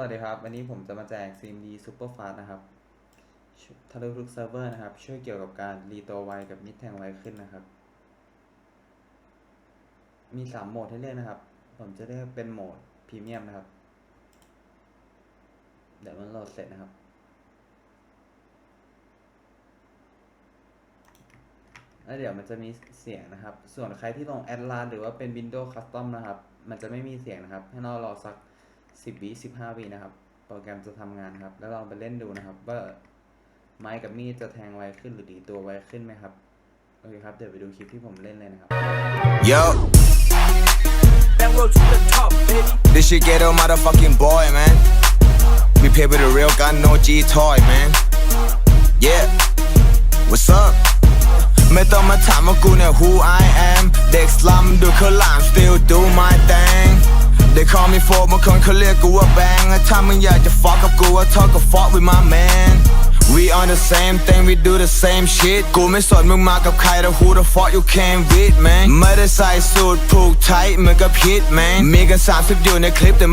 วัสดีครับ วันนี้ผมจะมาแจก CMD Super Fast นะครับทะลุทุกเซิร์ฟเวอร์นะครับ ช่วยเกี่ยวกับการรีตัวไวกับมิดแทงไวขึ้นนะครับ มีสามโหมดให้เลือกนะครับ ผมจะเลือกเป็นโหมดพรีเมียมนะครับ เดี๋ยวมันโหลดเสร็จนะครับ แล้วเดี๋ยวมันจะมีเสียงนะครับ ส่วนใครที่ลงแอดลานหรือว่าเป็น Windows Custom นะครับ มันจะไม่มีเสียงนะครับ ให้เรารอสัก 10วิ15วินะครับ โปรแกรมจะทำงานครับ แล้วลองไปเล่นดูนะครับว่าไม้กับมีดจะแทงไวขึ้นหรือดีตัวไวขึ้นไหมครับ โอเคครับ เดี๋ยวไปดูคลิปที่ผมเล่นเลยนะครับ Yo, That road to the top, baby. this shit get a motherfucking boy, man. We pay with a real gun, no G toy, man. Yeah, what's up? ไม่ต้องมาถามว่ากูเนี่ย who I am เด็กสลัมดูเขาหลาม still do my thing They call me for บางคนเขาเรียกกูว่าแบงถ้ามึงอยากจะ fuck กับกูว่า talk กับ fuck with my man We on the same thing we do the same shit กูไม่สนมึงมากับใครแต่ who the fuck you came with man ไม่ได้ใส่สูทผูกไทเหมือนกับ hit man มีกัน30อยู่ในคลิปแต่